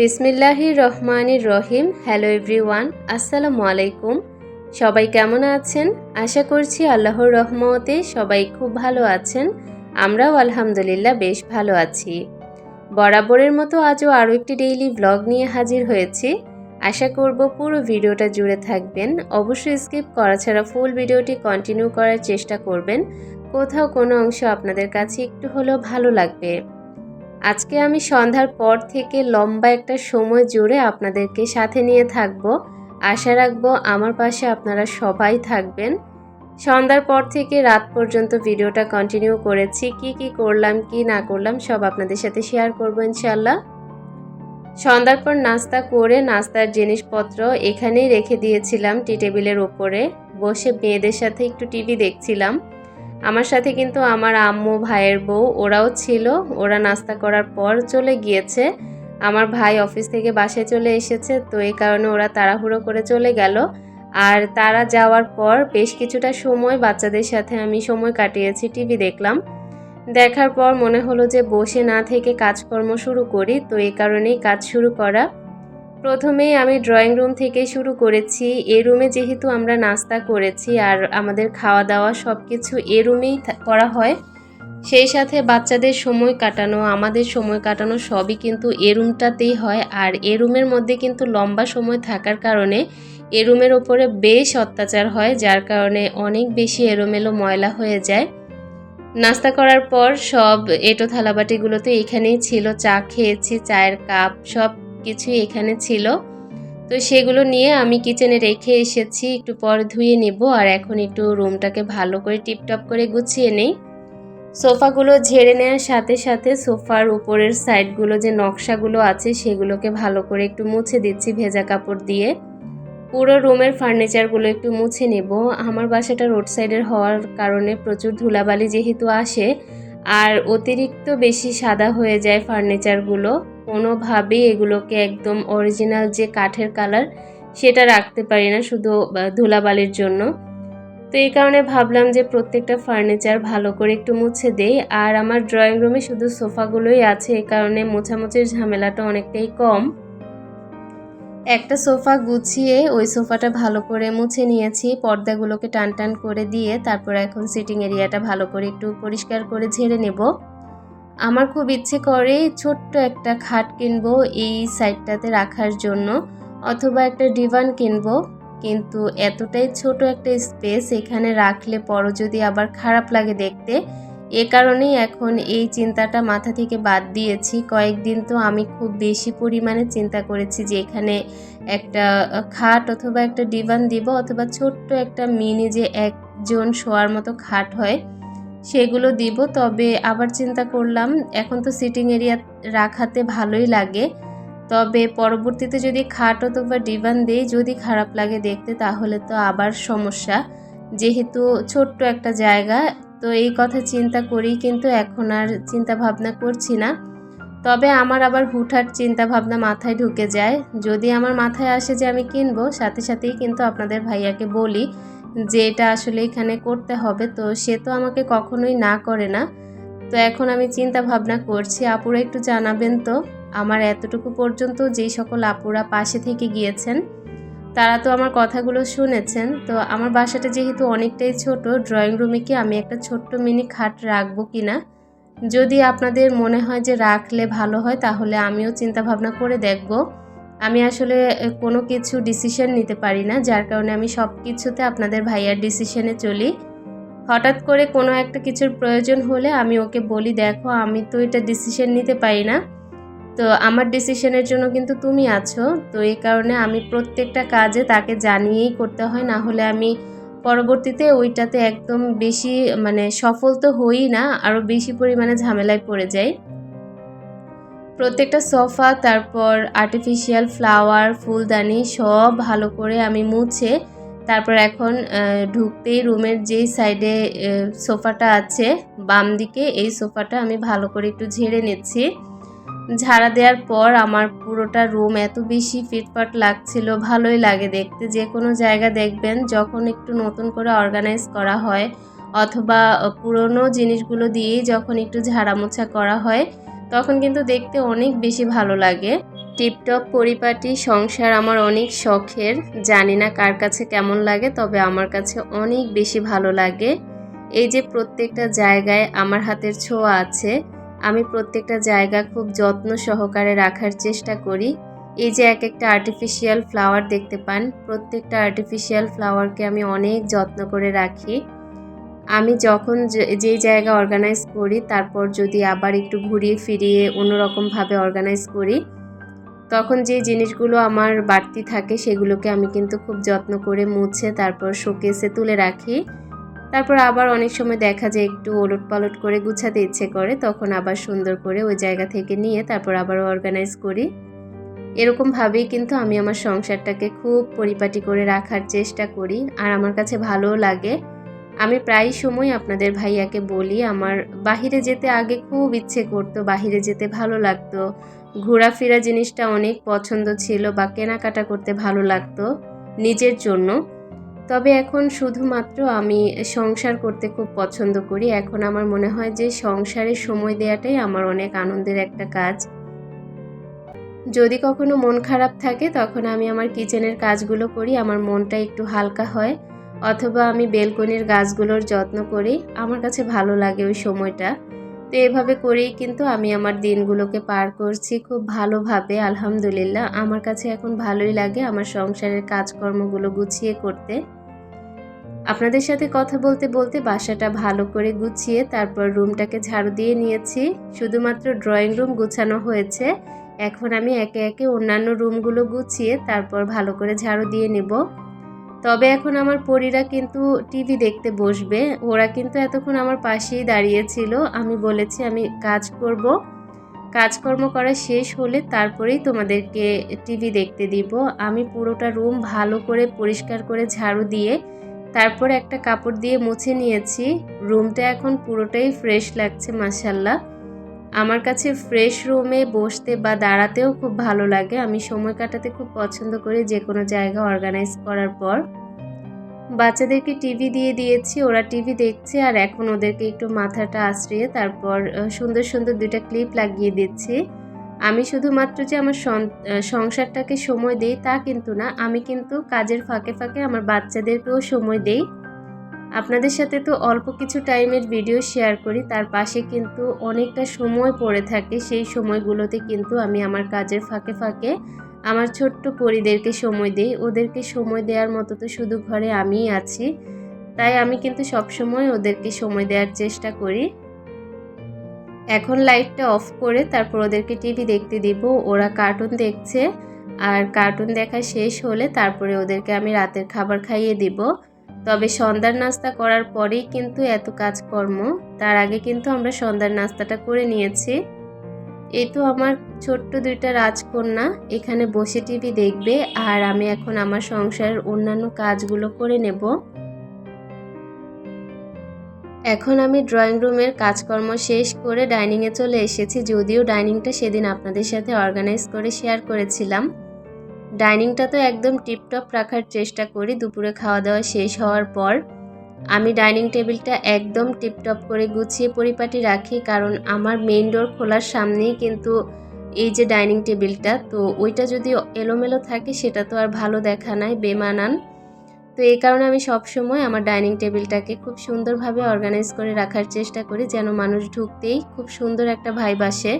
বিসমিল্লাহির রহমানির রহিম। Hello everyone আসসালামু আলাইকুম। সবাই কেমন আছেন? আশা করছি আল্লাহর রহমতে সবাই খুব ভালো আছেন। আমরাও আলহামদুলিল্লাহ বেশ ভালো আছি। বরাবরের মতো আজও আরও একটি ডেইলি ব্লগ নিয়ে হাজির হয়েছি। আশা করব পুরো ভিডিওটা জুড়ে থাকবেন। অবশ্যই স্কিপ করা ছাড়া ফুল ভিডিওটি কন্টিনিউ করার চেষ্টা করবেন। কোথাও কোনো অংশ আপনাদের কাছে একটু হলেও ভালো লাগবে। আজকে আমি সন্ধ্যার পর থেকে লম্বা একটা সময় জুড়ে আপনাদেরকে সাথে নিয়ে থাকব। আশা রাখব আমার পাশে আপনারা সবাই থাকবেন। সন্ধ্যার পর থেকে রাত পর্যন্ত ভিডিওটা কন্টিনিউ করেছি। কি কি করলাম, কি না করলাম সব আপনাদের সাথে শেয়ার করব ইনশাল্লাহ সন্ধ্যার পর নাস্তা করে নাস্তার জিনিসপত্র এখানেই রেখে দিয়েছিলাম টি টেবিলের ওপরে বসে মেয়েদের সাথে একটু টিভি দেখছিলাম। আমার সাথে কিন্তু আমার আম্মু, ভাইয়ের বউ, ওরাও ছিল। ওরা নাস্তা করার পর চলে গিয়েছে। আমার ভাই অফিস থেকে বাসায় চলে এসেছে, তো এই কারণে ওরা তাড়াহুড়ো করে চলে গেল। আর তারা যাওয়ার পর বেশ কিছুটা সময় বাচ্চাদের সাথে আমি সময় কাটিয়েছি, টিভি দেখলাম। দেখার পর মনে হলো যে বসে না থেকে কাজকর্ম শুরু করি, তো এই কারণেই কাজ শুরু করা। প্রথমেই আমি ড্রয়িং রুম থেকে শুরু করেছি। এ রুমে যেহেতু আমরা নাস্তা করেছি আর আমাদের খাওয়া দাওয়া সব কিছু এ রুমেই করা হয়, সেই সাথে বাচ্চাদের সময় কাটানো, আমাদের সময় কাটানো সবই কিন্তু এ রুমটাতেই হয়। আর এ রুমের মধ্যে কিন্তু লম্বা সময় থাকার কারণে এ রুমের ওপরে বেশ অত্যাচার হয়, যার কারণে অনেক বেশি এলোমেলো ময়লা হয়ে যায়। নাস্তা করার পর সব এটো থালাবাটিগুলো তো এখানেই ছিল। চা খেয়েছি, চায়ের কাপ সব কিছুই এখানে ছিল। তো সেগুলো নিয়ে আমি কিচেনে রেখে এসেছি, একটু পর ধুয়ে নেব আর এখন একটু রুমটাকে ভালো করে টিপটপ করে গুছিয়ে নেই। সোফাগুলো ঝেড়ে নেওয়ার সাথে সাথে সোফার উপরের সাইডগুলো যে নকশাগুলো আছে সেগুলোকে ভালো করে একটু মুছে দিচ্ছি ভেজা কাপড় দিয়ে। পুরো রুমের ফার্নিচারগুলো একটু মুছে নেব। আমার বাসাটা রোড সাইডের হওয়ার কারণে প্রচুর ধুলাবালি যেহেতু আসে, আর অতিরিক্ত বেশি সাদা হয়ে যায় ফার্নিচারগুলো কোনোভাবেই এগুলোকে একদম অরিজিনাল যে কাঠের কালার সেটা রাখতে পারি না শুধু ধুলাবালির জন্য। তো এই কারণে ভাবলাম যে প্রত্যেকটা ফার্নিচার ভালো করে একটু মুছে দেই। আর আমার ড্রয়িং রুমে শুধু সোফাগুলোই আছে, এই কারণে মোছামুছির ঝামেলাটা অনেকটাই কম। একটা সোফা গুছিয়ে ওই সোফাটা ভালো করে মুছে নিয়েছি, পর্দাগুলোকে টান টান করে দিয়ে, তারপর এখন সিটিং এরিয়াটা ভালো করে একটু পরিষ্কার করে ঝেড়ে নেব। আমার খুব ইচ্ছে করে ছোট্ট একটা খাট কিনবো এই সাইডটাতে রাখার জন্য, অথবা একটা ডিভান কিনবো। কিন্তু এতটাই ছোট একটা স্পেস এখানে রাখলে পরও যদি আবার খারাপ লাগে দেখতে, এ কারণেই এখন এই চিন্তাটা মাথা থেকে বাদ দিয়েছি। কয়েকদিন তো আমি খুব বেশি পরিমাণে চিন্তা করেছি যে এখানে একটা খাট অথবা একটা ডিভান দিব, অথবা ছোট্ট একটা মিনি যে একজন শোয়ার মতো খাট হয়। সেগুলো দিব, তবে আবার চিন্তা করলাম, এখন তো সিটিং এরিয়া রাখাতে ভালোই লাগে। তবে পরবর্তীতে যদি খাট অথবা ডিভান দেই, যদি খারাপ লাগে দেখতে, তাহলে তো আবার সমস্যা। যেহেতু ছোট্ট একটা জায়গা, তো এই কথা চিন্তা করেই কিন্তু এখন আর চিন্তা ভাবনা করছি না। তবে আমার আবার হুটহাট চিন্তা ভাবনা মাথায় ঢুকে যায়। যদি আমার মাথায় আসে যে আমি কিনবো, সাথে সাথেই কিন্তু আপনাদের ভাইয়াকে বলি যে এটা আসলে এখানে করতে হবে, তো সে তো আমাকে কখনোই না করে না। তো এখন আমি চিন্তা ভাবনা করছি, আপুরা একটু জানাবেন তো, আমার এতটুকু পর্যন্ত যেই সকল আপুরা পাশে থেকে গিয়েছেন, তারা তো আমার কথাগুলো শুনেছেন। তো আমার বাসাটা যেহেতু অনেকটাই ছোট ড্রয়িং রুমে কি আমি একটা ছোট্ট মিনি খাট রাখব কি না? যদি আপনাদের মনে হয় যে রাখলে ভালো হয়, তাহলে আমিও চিন্তা ভাবনা করে দেখব। আমি আসলে কোনো কিছু ডিসিশন নিতে পারি না। যার কারণে আমি সব কিছুতে আপনাদের ভাইয়ার ডিসিশনে চলি। হঠাৎ করে কোনো একটা কিছুর প্রয়োজন হলে আমি ওকে বলি, দেখো, আমি তো এটা ডিসিশন নিতে পারি না। তো আমার ডিসিশনের জন্য কিন্তু তুমি আছো। তো এই কারণে আমি প্রত্যেকটা কাজে তাকে জানিয়েই করতে হয়। না হলে আমি পরবর্তীতে ওইটাতে একদম বেশি মানে সফল তো হই না আরও বেশি পরিমাণে ঝামেলায় পড়ে যাই। প্রত্যেকটা সোফা, তারপর আর্টিফিশিয়াল ফ্লাওয়ার ফুলদানি সব ভালো করে আমি মুছে, তারপর এখন ঢুকতেই রুমের যেই সাইডে সোফাটা আছে, বাম দিকে এই সোফাটা আমি ভালো করে একটু ঝেড়ে নিচ্ছি। ঝাড়া দেওয়ার পর আমার পুরোটা রুম এত বেশি ফিটফাট লাগছিল, ভালোই লাগে দেখতে। যে কোনো জায়গা দেখবেন, যখন একটু নতুন করে অর্গানাইজ করা হয়, অথবা পুরনো জিনিসগুলো দিয়েই যখন একটু ঝাড়া মোছা করা হয় তখন কিন্তু দেখতে অনেক বেশি ভালো লাগে। টিপটপ পরিপাটি, সংসার আমার অনেক শখের। জানি না কার কাছে কেমন লাগে, তবে আমার কাছে অনেক বেশি ভালো লাগে। এই যে প্রত্যেকটা জায়গায় আমার হাতের ছোঁয়া আছে, আমি প্রত্যেকটা জায়গা খুব যত্ন সহকারে রাখার চেষ্টা করি। এই যে এক একটা আর্টিফিশিয়াল ফ্লাওয়ার দেখতে পান, প্রত্যেকটা আর্টিফিশিয়াল ফ্লাওয়ারকে আমি অনেক যত্ন করে রাখি। আমি যখন যে- যেই জায়গা অর্গানাইজ করি, তারপর যদি আবার একটু ঘুরিয়ে ফিরিয়ে অন্যরকমভাবে অর্গানাইজ করি, তখন যে জিনিসগুলো আমার বাড়তি থাকে সেগুলোকে আমি কিন্তু খুব যত্ন করে মুছে, তারপর শোকেসে তুলে রাখি। তারপর আবার অনেক সময় দেখা যায় একটু ওলট পালট করে গুছাতে ইচ্ছে করে, তখন আবার সুন্দর করে ওই জায়গা থেকে নিয়ে তারপর আবার অর্গানাইজ করি। এরকমভাবেই কিন্তু আমি আমার সংসারটাকে খুব পরিপাটি করে রাখার চেষ্টা করি, আর আমার কাছে ভালোও লাগে। আমি প্রায় সময় আপনাদের ভাইয়াকে বলি, আমার বাহিরে যেতে আগে খুব ইচ্ছে করতো, বাহিরে যেতে ভালো লাগতো। ঘোরাফেরা জিনিসটা অনেক পছন্দ ছিল বা কেনাকাটা করতে ভালো লাগতো নিজের জন্য। তবে এখন শুধুমাত্র আমি সংসার করতে খুব পছন্দ করি। এখন আমার মনে হয় যে সংসারে সময় দেওয়াটাই আমার অনেক আনন্দের একটা কাজ। যদি কখনো মন খারাপ থাকে, তখন আমি আমার কিচেনের কাজগুলো করি, আমার মনটা একটু হালকা হয়। অথবা আমি বেলকনির গাছগুলোর যত্ন করি, আমার কাছে ভালো লাগে ওই সময়টা। তো এভাবে করেই কিন্তু আমি আমার দিনগুলোকে পার করছি খুব ভালোভাবে, আলহামদুলিল্লাহ। আমার কাছে এখন ভালোই লাগে আমার সংসারের কাজকর্মগুলো গুছিয়ে করতে। আপনাদের সাথে কথা বলতে বলতে বাসাটা ভালো করে গুছিয়ে তারপর রুমটাকে ঝাড়ু দিয়ে নিয়েছি। শুধুমাত্র ড্রয়িং রুম গুছানো হয়েছে। এখন আমি একে একে অন্যান্য রুমগুলো গুছিয়ে তারপর ভালো করে ঝাড়ু দিয়ে নেব। তবে এখন আমার পরীরা কিন্তু টিভি দেখতে বসবে। ওরা কিন্তু এতক্ষণ আমার পাশেই দাঁড়িয়েছিল। আমি বলেছি, আমি কাজ করব। কাজকর্ম করা শেষ হলে তারপরেই তোমাদেরকে টিভি দেখতে দিব। আমি পুরোটা রুম ভালো করে পরিষ্কার করে ঝাড়ু দিয়ে তারপর একটা কাপড় দিয়ে মুছে নিয়েছি। রুমটা এখন পুরোটাই ফ্রেশ লাগছে মাসাল্লাহ আমার কাছে ফ্রেশ রুমে বসতে বা দাঁড়াতেও খুব ভালো লাগে। আমি সময় কাটাতে খুব পছন্দ করি যে কোনো জায়গা অর্গানাইজ করার পর। বাচ্চাদেরকে টিভি দিয়ে দিয়েছি, ওরা টিভি দেখছে আর এখন ওদেরকে একটু মাথাটা আশ্রিয়ে তারপর সুন্দর সুন্দর দুইটা ক্লিপ লাগিয়ে দিচ্ছি। আমি শুধুমাত্র যে আমার সংসারটাকে সময় দেই তা কিন্তু না, আমি কিন্তু কাজের ফাঁকে ফাঁকে আমার বাচ্চাদেরকেও সময় দেই। আপনাদের সাথে তো অল্প কিছু টাইমের ভিডিও শেয়ার করি, তার পাশে কিন্তু অনেকটা সময় পড়ে থাকে, সেই সময়গুলোতে কিন্তু আমি আমার কাজের ফাঁকে ফাঁকে আমার ছোট্ট পরিদেরকে সময় দেই। ওদেরকে সময় দেওয়ার মতো তো শুধু ঘরে আমিই আছি, তাই আমি কিন্তু সবসময় ওদেরকে সময় দেওয়ার চেষ্টা করি। এখন লাইটটা অফ করে তারপর ওদেরকে টিভি দেখতে দিব, ওরা কার্টুন দেখছে, আর কার্টুন দেখা শেষ হলে তারপরে ওদেরকে আমি রাতের খাবার খাইয়ে দিব। তবে সন্ধ্যার নাস্তা করার পরেই কিন্তু এত কাজকর্ম, তার আগে কিন্তু আমরা সন্ধ্যার নাস্তাটা করে নিয়েছি। এই তো আমার ছোট্ট দুইটা রাজকন্যা, এখানে বসে টিভি দেখবে আর আমি এখন আমার সংসারের অন্যান্য কাজগুলো করে নেব। এখন আমি ড্রয়িং রুমের কাজকর্ম শেষ করে ডাইনিংয়ে চলে এসেছি, যদিও ডাইনিংটা সেদিন আপনাদের সাথে অর্গানাইজ করে শেয়ার করেছিলাম। ডাইনিংটা তো একদম টিপটপ রাখার চেষ্টা করি, দুপুরে খাওয়া দাওয়া শেষ হওয়ার পর। আমি ডাইনিং টেবিলটা একদম টিপটপ করে গুছিয়ে পরিপাটি রাখি, কারণ আমার মেইন ডোর খোলার সামনেই কিন্তু এই যে ডাইনিং টেবিলটা, তো ওইটা যদি এলোমেলো থাকে সেটা তো আর ভালো দেখা নাই, বেমানান। তো এই কারণে আমি সবসময় আমার ডাইনিং টেবিলটাকে খুব সুন্দরভাবে অর্গানাইজ করে রাখার চেষ্টা করি, যেন মানুষ ঢুকতেই খুব সুন্দর একটা ভাইব আসে।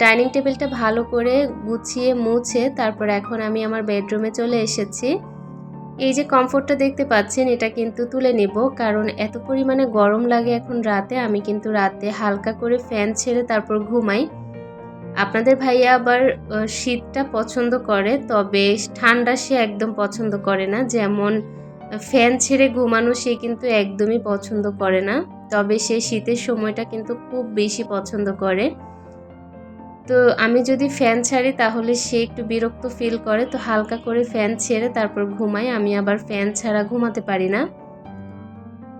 ডাইনিং টেবিলটা ভালো করে গুছিয়ে মুছে তারপর এখন আমি আমার বেডরুমে চলে এসেছি। এই যে কমফোর্টটা দেখতে পাচ্ছেন, এটা কিন্তু তুলে নেব কারণ এত পরিমাণে গরম লাগে এখন রাতে, আমি কিন্তু রাতে হালকা করে ফ্যান ছেড়ে তারপর ঘুমাই। আপনাদের ভাইয়া আবার শীতটা পছন্দ করে, তবে ঠান্ডা সে একদম পছন্দ করে না। যেমন ফ্যান ছেড়ে ঘুমানো সে কিন্তু একদমই পছন্দ করে না। তবে সে শীতের সময়টা কিন্তু খুব বেশি পছন্দ করে। তো আমি যদি ফ্যান ছাড়ি তাহলে সে একটু বিরক্ত ফিল করে, তো হালকা করে ফ্যান ছেড়ে তারপর ঘুমাই আমি আবার ফ্যান ছাড়া ঘুমাতে পারি না।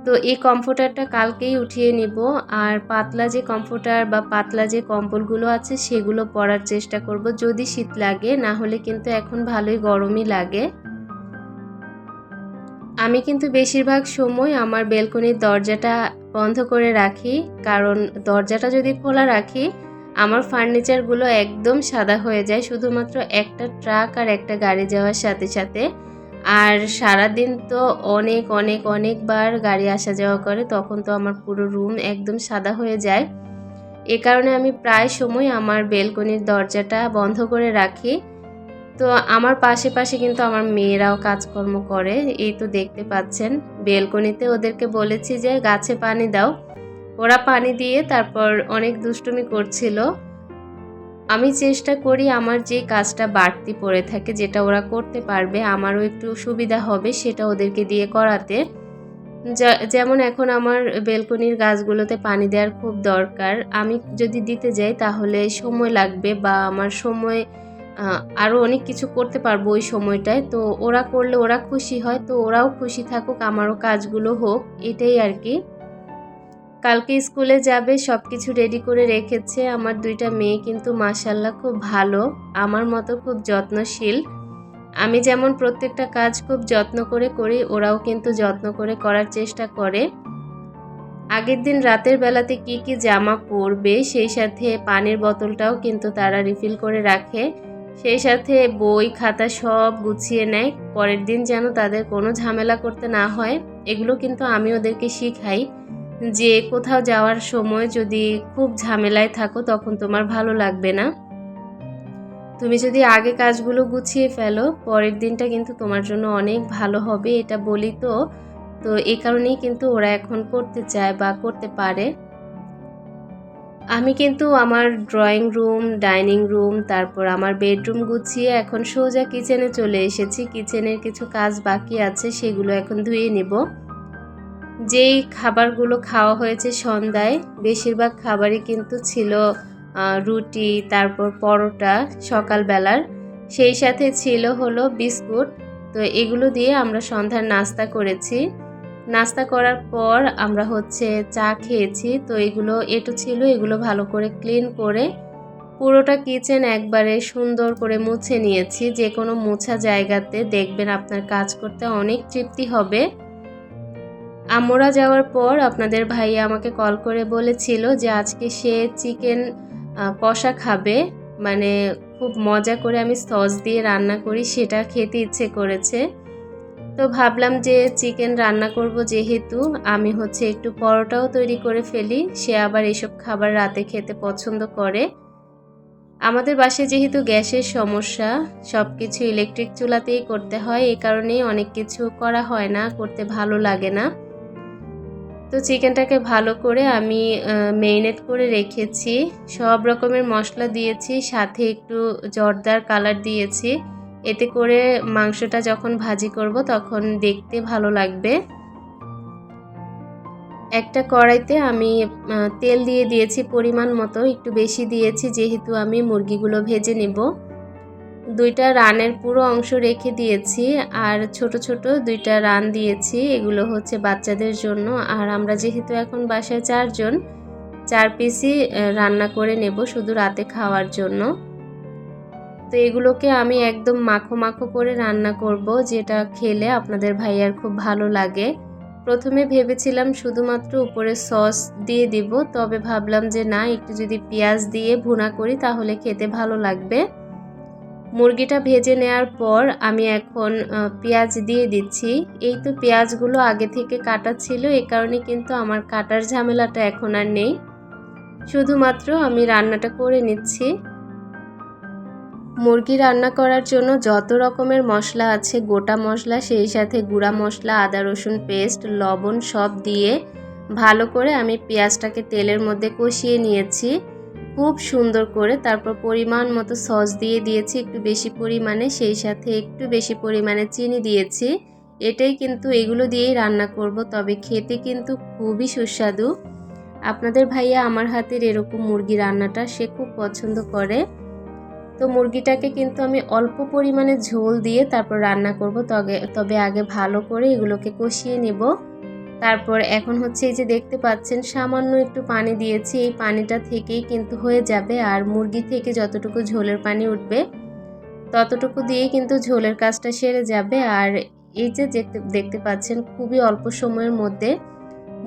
তো এই কমফোর্টারটা কালকেই উঠিয়ে নিব। আর পাতলা যে কমফোর্টার বা পাতলা যে কম্বলগুলো আছে সেগুলো পরার চেষ্টা করব। যদি শীত লাগে, না হলে কিন্তু এখন ভালোই গরমই লাগে। আমি কিন্তু বেশিরভাগ সময় আমার বেলকনির দরজাটা বন্ধ করে রাখি। কারণ দরজাটা যদি খোলা রাখি আমার ফার্নিচারগুলো একদম সাদা হয়ে যায়, শুধুমাত্র একটা ট্রাক আর একটা গাড়ি যাওয়ার সাথে সাথে। আর সারাদিন তো অনেক অনেক, অনেকবার গাড়ি আসা যাওয়া করে, তখন তো আমার পুরো রুম একদম সাদা হয়ে যায়। এ কারণে আমি প্রায় সময় আমার বেলকনির দরজাটা বন্ধ করে রাখি। তো আমার পাশে পাশে কিন্তু আমার মেয়েরাও কাজকর্ম করে, এই তো দেখতে পাচ্ছেন। বেলকনিতে ওদেরকে বলেছি যে, গাছে পানি দাও। ওরা পানি দিয়ে তারপর অনেক দুষ্টুমি করছিল। আমি চেষ্টা করি আমার যে কাজটা বাড়তি পড়ে থাকে, যেটা ওরা করতে পারবে, আমারও একটু সুবিধা হবে সেটা ওদেরকে দিয়ে করাতে। যেমন এখন আমার বেলকনির গাছগুলোতে পানি দেওয়ার খুব দরকার। আমি যদি দিতে যাই তাহলে সময় লাগবে বা আমার সময় আরও অনেক কিছু করতে পারব ওই সময়টায়। তো ওরা করলে ওরা খুশি হয়, তো ওরাও খুশি থাকুক, আমারও কাজগুলো হোক, এটাই আর কি। কালকে স্কুলে যাবে সব কিছু রেডি করে রেখেছে। আমার দুইটা মেয়ে কিন্তু মাসাল্লাহ খুব ভালো, আমার মতো খুব যত্নশীল। আমি যেমন প্রত্যেকটা কাজ খুব যত্ন করে করি, ওরাও কিন্তু যত্ন করে করার চেষ্টা করে। আগের দিন রাতের বেলাতে কি কি জামা পরবে, সেই সাথে পানির বোতলটাও কিন্তু তারা রিফিল করে রাখে। সেই সাথে বই, খাতা সব গুছিয়ে নেয়। পরের দিন যেন তাদের কোনো ঝামেলা করতে না হয়, এগুলো কিন্তু আমি ওদেরকে শিখাই। যে কোথাও যাওয়ার সময় যদি খুব ঝামেলায় থাকো, তখন তোমার ভালো লাগবে না। তুমি যদি আগে কাজগুলো গুছিয়ে ফেলো, পরের দিনটা কিন্তু তোমার জন্য অনেক ভালো হবে, এটা বলি তো। তো এই কারণেই কিন্তু ওরা এখন করতে চায় বা করতে পারে। আমি কিন্তু আমার ড্রয়িং রুম ডাইনিং রুম তারপর আমার বেডরুম গুছিয়ে এখন সোজা কিচেনে চলে এসেছি। কিচেনের কিছু কাজ বাকি আছে, সেগুলো এখন ধুয়ে নেব। যেই খাবারগুলো খাওয়া হয়েছে সন্ধ্যায়, বেশিরভাগ খাবারই কিন্তু ছিল রুটি, তারপর পরোটা সকালবেলার। সেই সাথে ছিল হলো বিস্কুট। তো এগুলো দিয়ে আমরা সন্ধ্যার নাস্তা করেছি। নাস্তা করার পর আমরা হচ্ছে চা খেয়েছি। তো এগুলো, এটু ছিল, এগুলো ভালো করে ক্লিন করে পুরোটা কিচেন একবারে সুন্দর করে মুছে নিয়েছি। যে কোনো মোছা জায়গাতে দেখবেন আপনার কাজ করতে অনেক তৃপ্তি হবে। আমরা যাওয়ার পর আপনাদের ভাইয়া আমাকে কল করে বলেছিল যে আজকে সে চিকেন কষা খাবে। মানে খুব মজা করে আমি সস দিয়ে রান্না করি, সেটা খেতে ইচ্ছে করেছে। তো ভাবলাম যে চিকেন রান্না করব যেহেতু, আমি হচ্ছে একটু পরোটাও তৈরি করে ফেলি। সে আবার এসব খাবার রাতে খেতে পছন্দ করে। আমাদের বাসায় যেহেতু গ্যাসের সমস্যা সব কিছু ইলেকট্রিক চুলাতেই করতে হয়। এই কারণেই অনেক কিছু করা হয় না, করতে ভালো লাগে না। তো চিকেনটাকে ভালো করে আমি মেরিনেট করে রেখেছি। সব রকমের মশলা দিয়েছি, সাথে একটু জর্দার কালার দিয়েছি। এতে করে মাংসটা যখন ভাজি করব তখন দেখতে ভালো লাগবে। একটা কড়াইতে আমি তেল দিয়ে দিয়েছি পরিমাণ মতো, একটু বেশি দিয়েছি, যেহেতু আমি মুরগিগুলো ভেজে নেব। দুইটা রানের পুরো অংশ রেখে দিয়েছি আর ছোট ছোট দুইটা রান দিয়েছি। এগুলো হচ্ছে বাচ্চাদের জন্য। আর আমরা যেহেতু এখন বাসায় চারজন, চার পিসই রান্না করে নেব শুধু রাতে খাওয়ার জন্য। তো এগুলোকে আমি একদম মাখো মাখো করে রান্না করব, যেটা খেলে আপনাদের ভাইয়ার খুব ভালো লাগে। প্রথমে ভেবেছিলাম শুধুমাত্র উপরে সস দিয়ে দিব, তবে ভাবলাম যে না, একটু যদি পেঁয়াজ দিয়ে ভুনা করি তাহলে খেতে ভালো লাগবে। মুরগিটা ভেজে নেওয়ার পর আমি এখন পেঁয়াজ দিয়ে দিচ্ছি। এই তো পেঁয়াজগুলো আগে থেকে কাটা ছিল, এ কারণে কিন্তু আমার কাটার ঝামেলাটা এখন আর নেই। শুধুমাত্র আমি রান্নাটা করে নিচ্ছি। মুরগি রান্না করার জন্য যত রকমের মশলা আছে, গোটা মশলা, সেই সাথে গুঁড়া মশলা, আদা, রসুন পেস্ট, লবণ সব দিয়ে ভালো করে আমি পেঁয়াজটাকে তেলের মধ্যে কষিয়ে নিয়েছি। খুব সুন্দর করে তারপর পরিমাণ মতো সস দিয়ে দিয়েছি, একটু বেশি পরিমাণে, সেই সাথে একটু বেশি পরিমাণে চিনি দিয়েছি। এটাই কিন্তু এগুলো দিয়েই রান্না করব, তবে খেতে কিন্তু খুবই সুস্বাদু। আপনাদের ভাইয়া আমার হাতের এরকম মুরগি রান্নাটা সে খুব পছন্দ করে। তো মুরগিটাকে কিন্তু আমি অল্প পরিমাণে ঝোল দিয়ে তারপর রান্না করব, তবে তবে আগে ভালো করে এগুলোকে কষিয়ে নেব। তারপর এখন হচ্ছে এই যে দেখতে পাচ্ছেন, সামান্য একটু পানি দিয়েছি। এই পানিটা থেকেই কিন্তু হয়ে যাবে আর মুরগি থেকে যতটুকু ঝোলের পানি উঠবে, ততটুকু দিয়েই কিন্তু ঝোলের কাজটা সেরে যাবে। আর এই যে দেখতে দেখতে পাচ্ছেন, খুবই অল্প সময়ের মধ্যে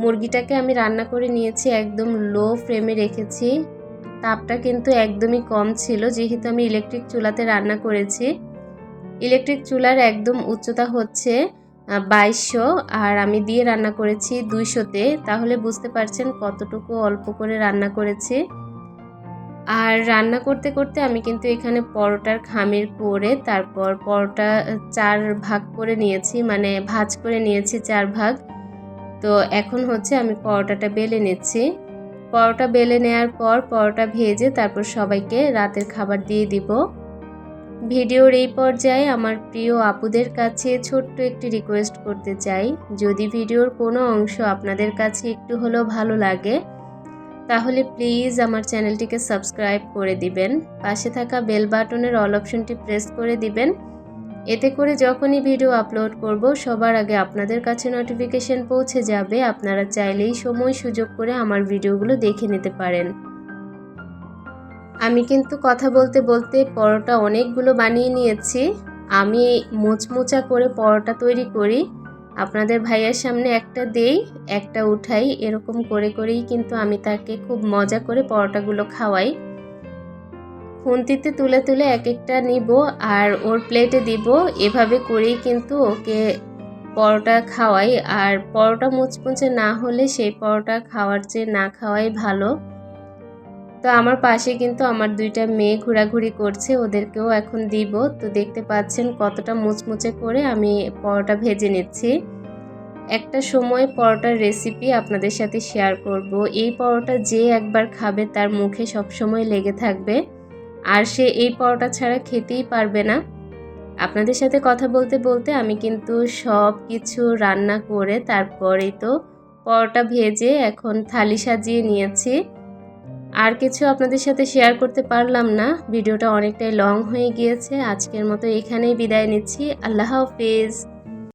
মুরগিটাকে আমি রান্না করে নিয়েছি, একদম লো ফ্লেমে রেখেছি। তাপটা কিন্তু একদমই কম ছিল, যেহেতু আমি ইলেকট্রিক চুলাতে রান্না করেছি। ইলেকট্রিক চুলার একদম উচ্চতা হচ্ছে বাইশশো, আর আমি দিয়ে রান্না করেছি দুইশোতে। তাহলে বুঝতে পারছেন কতটুকু অল্প করে রান্না করেছি। আর রান্না করতে করতে আমি কিন্তু এখানে পরোটার খামির করে তারপর পরোটা চার ভাগ করে নিয়েছি মানে ভাজ করে নিয়েছি চার ভাগ। তো এখন হচ্ছে আমি পরোটাটা বেলে নিচ্ছি। পরোটা বেলে নেওয়ার পর পরোটা ভেজে তারপর সবাইকে রাতের খাবার দিয়ে দিব। ভিডিওর এই পর্যায়ে আমার প্রিয় আপুদের কাছে ছোট্ট একটি রিকোয়েস্ট করতে চাই। যদি ভিডিওর কোনো অংশ আপনাদের কাছে একটু হলেও ভালো লাগে, তাহলে প্লিজ আমার চ্যানেলটিকে সাবস্ক্রাইব করে দিবেন। পাশে থাকা বেল বাটনের অল অপশনটি প্রেস করে দিবেন। এতে করে যখনই ভিডিও আপলোড করব, সবার আগে আপনাদের কাছে নোটিফিকেশন পৌঁছে যাবে। আপনারা চাইলেই সময় সুযোগ করে আমার ভিডিওগুলো দেখে নিতে পারেন। আমি কিন্তু কথা বলতে বলতে পরোটা অনেকগুলো বানিয়ে নিয়েছি। আমি মোচমোচা করে পরোটা তৈরি করি। আপনাদের ভাইয়ের সামনে একটা দেই, একটা উঠাই, এরকম করে করেই কিন্তু আমি তাকে খুব মজা করে পরোটাগুলো খাওয়াই। খুন্তিতে তুলে তুলে এক একটা নিব আর ওর প্লেটে দিব। এভাবে করেই কিন্তু ওকে পরোটা খাওয়াই। আর পরোটা মুচমুচে না হলে সেই পরোটা খাওয়ার চেয়ে না খাওয়াই ভালো। তো আমার পাশে কিন্তু আমার দুইটা মেয়ে ঘোরাঘুরি করছে, ওদেরকেও এখন দিব। তো দেখতে পাচ্ছেন কতটা মুচমুচে করে আমি পরোটা ভেজে নিচ্ছি। একটা সময় পরোটার রেসিপি আপনাদের সাথে শেয়ার করব। এই পরোটা যে একবার খাবে তার মুখে সবসময় লেগে থাকবে। আর সে এই পরোটা ছাড়া খেতেই পারবে না। আপনাদের সাথে কথা বলতে বলতে আমি কিন্তু সব কিছু রান্না করে তারপরেই তো পরোটা ভেজে এখন থালি সাজিয়ে নিয়েছি। আর কিছু আপনাদের সাথে শেয়ার করতে পারলাম না। ভিডিওটা অনেকটাই লং হয়ে গিয়েছে। আজকের মতো এখানেই বিদায় নিচ্ছি। আল্লাহ হাফিজ।